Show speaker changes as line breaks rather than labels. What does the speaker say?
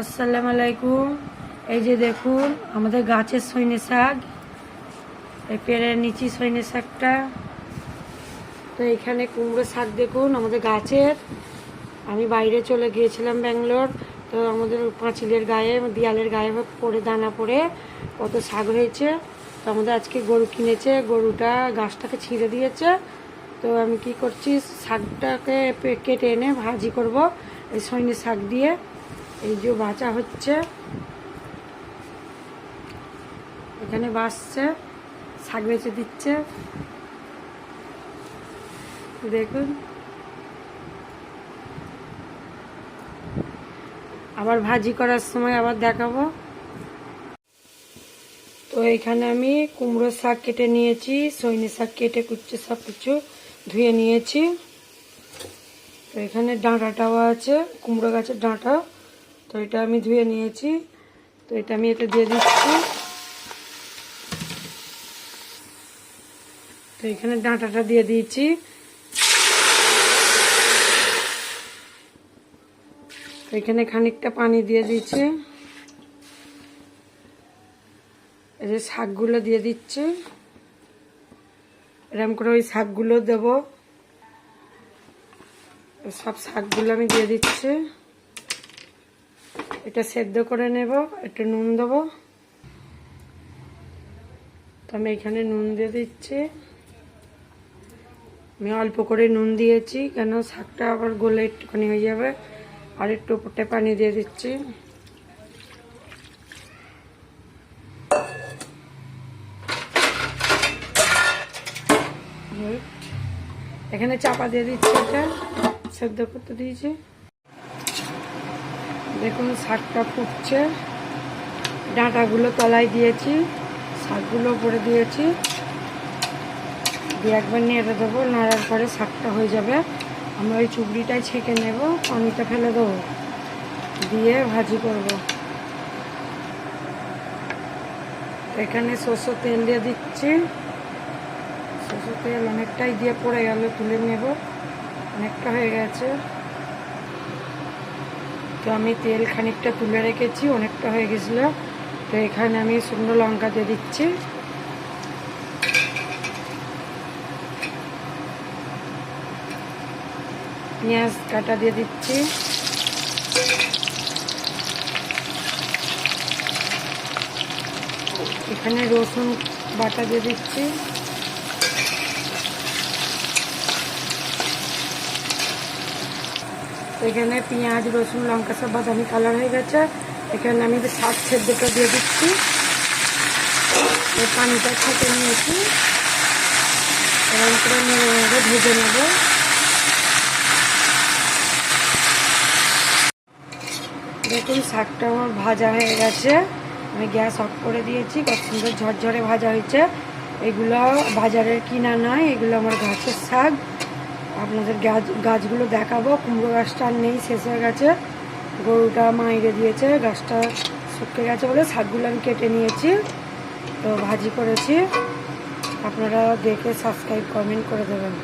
আসসালামু আলাইকুম। এই যে দেখুন, আমাদের গাছের সৈন্য শাক, এই পেড়ের নিচি সৈন্য শাকটা। তো এখানে কুমড়ো শাক দেখুন, আমাদের গাছের। আমি বাইরে চলে গিয়েছিলাম ব্যাঙ্গালোর, তো আমাদের পাঁচিলের গায়ে, দেয়ালের গায়ে পড়ে, দানা পড়ে কত শাক হয়েছে। তো আমাদের আজকে গরু কিনেছে, গরুটা গাছটাকে ছিঁড়ে দিয়েছে। তো আমি কি করছি, শাকটাকে কেটে এনে ভাজি করব, এই সৈন্য শাক দিয়ে। এই যে বাঁচা হচ্ছে, এখানে বাসছে, শাক বেচে দিচ্ছে। দেখুন। আবার ভাজি করার সময় আবার দেখাবো। তো এখানে আমি কুমড়ো শাক কেটে নিয়েছি সৈন্য শাক কেটে কুচ্ছে সব কিছু ধুয়ে নিয়েছি। তো এখানে ডাঁটাটাও আছে, কুমড়ো গাছের ডাঁটা। তো এটা আমি ধুয়ে নিয়েছি। তো এটা আমি এতে দিয়ে দিচ্ছি। তো এখানে ডাঁটাটা দিয়ে দিয়েছি। তো এখানে খানিকটা পানি দিয়ে দিচ্ছি এই যে শাকগুলো দিয়ে দিচ্ছি। এরকম করে ওই শাকগুলো দেবো। সব শাকগুলো আমি দিয়ে দিচ্ছি। এটা সেদ্ধ করে নেব একটু নুন দেবো। তো আমি এখানে নুন দিয়ে দিচ্ছি। আমি অল্প করে নুন দিয়েছি, কেন শাকটা আবার গলে একটুখানি হয়ে যাবে। আর একটু উপরটা পানি দিয়ে দিচ্ছি। এখানে চাপা দিয়ে দিচ্ছি এটা। সেদ্ধ করতে দিয়েছি। দেখুন, শাকটা ফুটছে। ডাঁটাগুলো তলায় দিয়েছি, শাকগুলো উপরে দিয়েছি। দিয়ে একবার নেড়ে দেবো নাড়ার পরে শাকটা হয়ে যাবে। আমরা ওই চুবড়িটাই ছেঁকে নেব, পানিটা ফেলে দেবো। দিয়ে ভাজি করব। এখানে সরষের তেল দিয়ে দিচ্ছি। সরষের তেল অনেকটাই দিয়ে পড়ে গেল, তুলে নেব। অনেকটা হয়ে গেছে। তো আমি তেল খানিকটা তুলে রেখেছি, অনেকটা হয়ে গেছিল। তো এখানে আমি শুকনো লঙ্কা দিয়ে দিচ্ছি। পেঁয়াজ কাটা দিয়ে দিচ্ছি। এখানে রসুন বাটা দিয়ে দিচ্ছি। এখানে পেঁয়াজ, রসুন, লঙ্কা সব বাদামি কালার হয়ে গেছে। এখানে আমি শাক সেদ্ধটা দিয়ে দিচ্ছি। পানিটা ছেঁকে নিয়েছি। এরকম করে নেড়ে ভেজে নেব। দেখুন, শাকটা আমার ভাজা হয়ে গেছে। আমি গ্যাস অফ করে দিয়েছি। কত সুন্দর ঝরঝরে ভাজা হয়েছে। এগুলো বাজারের কিনা নয়, এগুলো আমার গাছের শাক। আপনাদের গাছ গাছগুলো দেখাবো। কুমড়ো গাছটা আর নেই, শেষ হয়ে গেছে। গরুটা মাইরে দিয়েছে, গাছটা শুকিয়ে গেছে বলে শাকগুলো আমি কেটে নিয়েছি, তো ভাজি করেছি। আপনারা দেখে সাবস্ক্রাইব, কমেন্ট করে দেবেন।